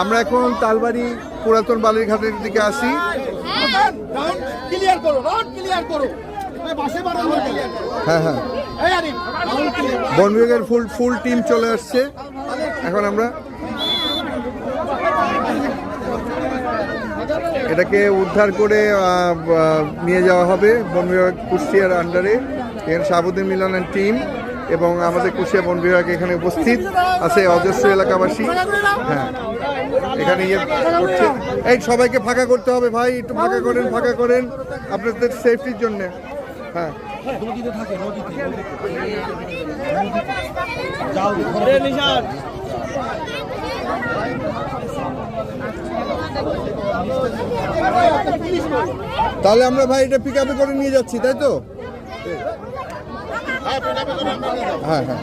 আমরা এখন তালবাড়ি পুরাতন বালিরঘাটের দিকে আসি। হ্যাঁ হ্যাঁ। বন বিভাগের ফুল ফুল টিম চলে আসছে। এখন আমরা এটাকে উদ্ধার করে নিয়ে যাওয়া হবে বন বিভাগ কুষ্টিয়ার আন্ডারে এখানে শাহাবুদ্দিন মিলনের টিম এবং আমাদের কুষ্টিয়া বন বিভাগ এখানে উপস্থিত আছে, অজস্র এলাকাবাসী। হ্যাঁ। এখানে ইয়ে করছে। এই সবাইকে ফাঁকা করতে হবে ভাই, একটু ফাঁকা করেন ফাঁকা করেন। আপনাদের সেফটির জন্য। হ্যাঁ। তাহলে আমরা ভাই এটা পিক আপে করে নিয়ে যাচ্ছি, তাই তো? হ্যাঁ হ্যাঁ।